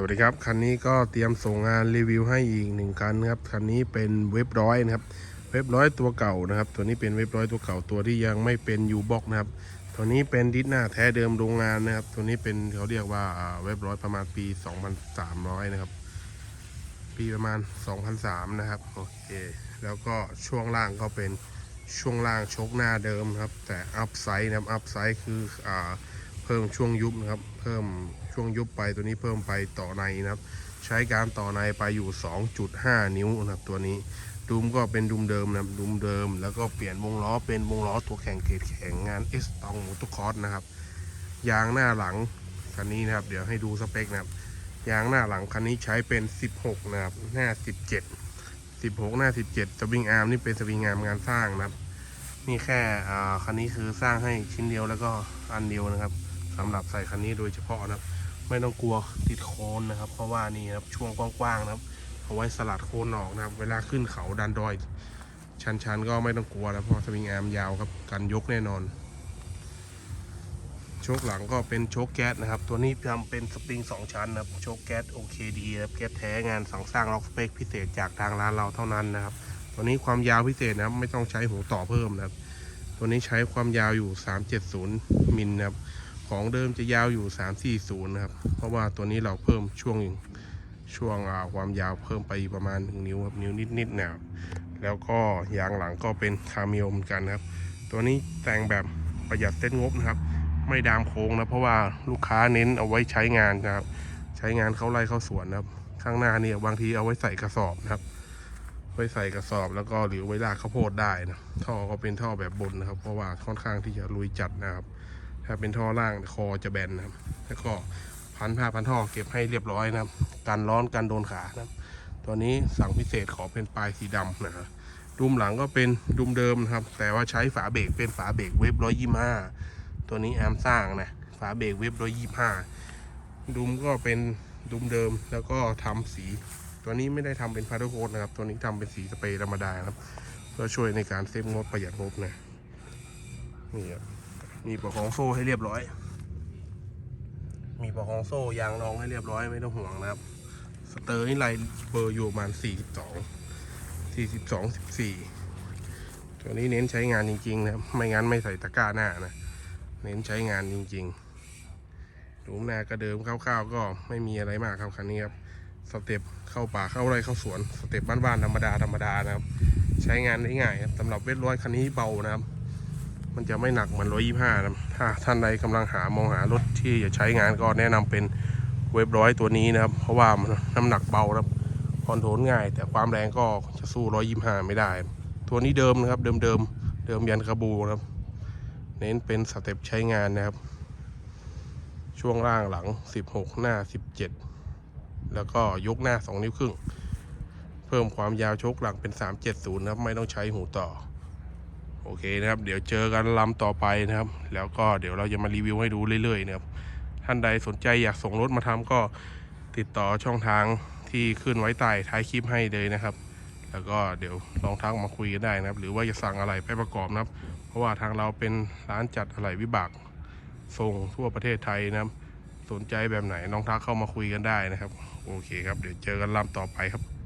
สวัสดีครับ คันนี้ก็เตรียมส่งงานรีวิวให้อีกหนึ่งคันนะครับ คันนี้เป็นเว็บร้อยนะครับ เว็บร้อยตัวเก่านะครับ ตัวนี้เป็นเว็บร้อยตัวเก่าตัวที่ยังไม่เป็นยูบ็อกนะครับ ตัวนี้เป็นดิสหน้าแท้เดิมโรงงานนะครับ ตัวนี้เป็นเขาเรียกว่าเว็บร้อยประมาณปี 2,300 นะครับ ปีประมาณ 2,003 นะครับ โอเค แล้วก็ช่วงล่างก็เป็นช่วงล่างชกหน้าเดิมครับ แต่อัพไซด์นะครับ อัพไซด์คืออ่า เพิ่มช่วงยุบนะครับ เพิ่มช่วงยุบไปตัวนี้เพิ่มไปต่อในนะครับ ใช้การต่อในไปอยู่ 2.5 นิ้วนะครับตัวนี้ดุมก็เป็นดุมเดิมนะครับดุมเดิม แล้วก็เปลี่ยนวงล้อเป็นวงล้อตัวแข่งเกรดแข่งงานเอสตองมอเตอร์คอร์สนะครับ ยางหน้าหลังคันนี้นะครับ เดี๋ยวให้ดูสเปคนะครับยางหน้าหลังคันนี้ใช้เป็น 16 นะครับหน้า 17 16 หน้า 17สวิงอาร์มนี่เป็นสวิงอาร์มงานสร้างนะครับ นี่แค่อ่าคันนี้คือสร้างให้ชิ้นเดียวแล้วก็อันเดียวนะครับ สำหรับใส่คันนี้โดยเฉพาะนะครับ ไม่ต้องกลัวติดโคนนะครับ เพราะว่านี่นะครับช่วงกว้างๆนะครับเอาไว้สลัดโคนออกนะครับ เวลาขึ้นเขาดันดอย ชันๆก็ไม่ต้องกลัวแล้วเพราะสวิงอาร์มยาวครับกันยกแน่นอนโชคหลังก็เป็นโชคแก๊สนะครับ ตัวนี้ทำเป็นสปริง2ชั้นนะครับโชคแก๊สโอเคดีครับแก๊สแท้งานสั่งสร้างล็อกสเปคพิเศษจากทางร้านเราเท่านั้นนะครับ ตัวนี้ความยาวพิเศษนะครับ ไม่ต้องใช้หูต่อเพิ่มนะครับ ตัวนี้ใช้ความยาวอยู่ 370มิลนะครับ ของเดิมจะยาวอยู่ 340 นะครับ เพราะว่าตัวนี้เราเพิ่มช่วงช่วงความยาวเพิ่มไปประมาณ 1 นิ้วครับ นิ้วนิดๆนะครับแล้วก็ยางหลังก็เป็นคาเมลเหมือนกันนะครับ ตัวนี้แต่งแบบประหยัดเส้นงบนะครับ ไม่ดามโค้งนะเพราะว่าลูกค้าเน้นเอาไว้ใช้งานนะครับ ใช้งานเข้าไร่เข้าสวนนะครับ ข้างหน้าเนี่ยบางทีเอาไว้ใส่กระสอบนะครับ ไว้ใส่กระสอบแล้วก็หรือไว้ลากข้าวโพดได้นะท่อก็เป็นท่อแบบบนนะครับ เพราะว่าค่อนข้างที่จะลุยจัดนะครับ ถ้าเป็นท่อล่างคอจะแบนนะครับ แล้วก็พันผ้าพันท่อเก็บให้เรียบร้อยนะครับกันร้อนกันโดนขานะครับ ตัวนี้สั่งพิเศษขอเป็นปลายสีดำนะครับดุมหลังก็เป็นดุมเดิมนะครับ แต่ว่าใช้ฝาเบรกเป็นฝาเบรกเวฟร้อยยี่ห้าตัวนี้แอมสร้างนะฝาเบรกเวฟร้อยยี่ห้าดุมก็เป็นดุมเดิมแล้วก็ทำสี ตัวนี้ไม่ได้ทำเป็นพาร์ทโคดนะครับ ตัวนี้ทำเป็นสีสเปรย์ธรรมดาครับเพื่อช่วยในการเซฟงบประหยัดงบนะนี่ครับ มีปลอกของโซ่ให้เรียบร้อย มีปลอกของโซ่ยางรองให้เรียบร้อยไม่ต้องห่วงนะครับ สเตอร์นี่ไลเบอร์อยู่ประมาณ 42 42 14 ตัวนี้เน้นใช้งานจริงๆนะครับ ไม่งั้นไม่ใส่ตะกร้าหน้านะ เน้นใช้งานจริงๆดูหน้าก็เดิมคร่าวๆ ก็ไม่มีอะไรมากครับคันนี้ครับ สเต็ปเข้าป่าเข้าไร่เข้าสวน สเต็ปบ้านๆธรรมดาธรรมดานะครับ ใช้งานได้ง่ายครับสำหรับเวทร้อยคันนี้เบานะครับ มันจะไม่หนักเหมือนร้อยยี่ห้านะถ้าท่านใดกำลังหามองหารถที่จะใช้งานก็แนะนำเป็นเว็บร้อยตัวนี้นะครับ เพราะว่ามันน้ำหนักเบาครับคอนโทรลง่าย แต่ความแรงก็จะสู้ร้อยยี่ห้าไม่ได้ ตัวนี้เดิมนะครับ เดิมเดิมๆเดิมยันกระบูนะครับ เน้นเป็นสเต็ปใช้งานนะครับ ช่วงล่างหลัง 16 หน้า 17 แล้วก็ยกหน้า 2 นิ้วครึ่ง เพิ่มความยาวชกหลังเป็น 370นะครับไม่ต้องใช้หูต่อ โอเคนะครับ เดี๋ยวเจอกันลำต่อไปนะครับ แล้วก็เดี๋ยวเราจะมารีวิวให้ดูเรื่อยๆนะครับ ท่านใดสนใจอยากส่งรถมาทำก็ติดต่อช่องทางที่ขึ้นไว้ใต้ท้ายคลิปให้เลยนะครับ แล้วก็เดี๋ยวลองทักมาคุยกันได้นะครับ หรือว่าจะสั่งอะไรไปประกอบนะครับ เพราะว่าทางเราเป็นร้านจัดอะไหล่วิบากส่งทั่วประเทศไทยนะครับ สนใจแบบไหนลองทักเข้ามาคุยกันได้นะครับ โอเคครับ เดี๋ยวเจอกันลำต่อไปครับ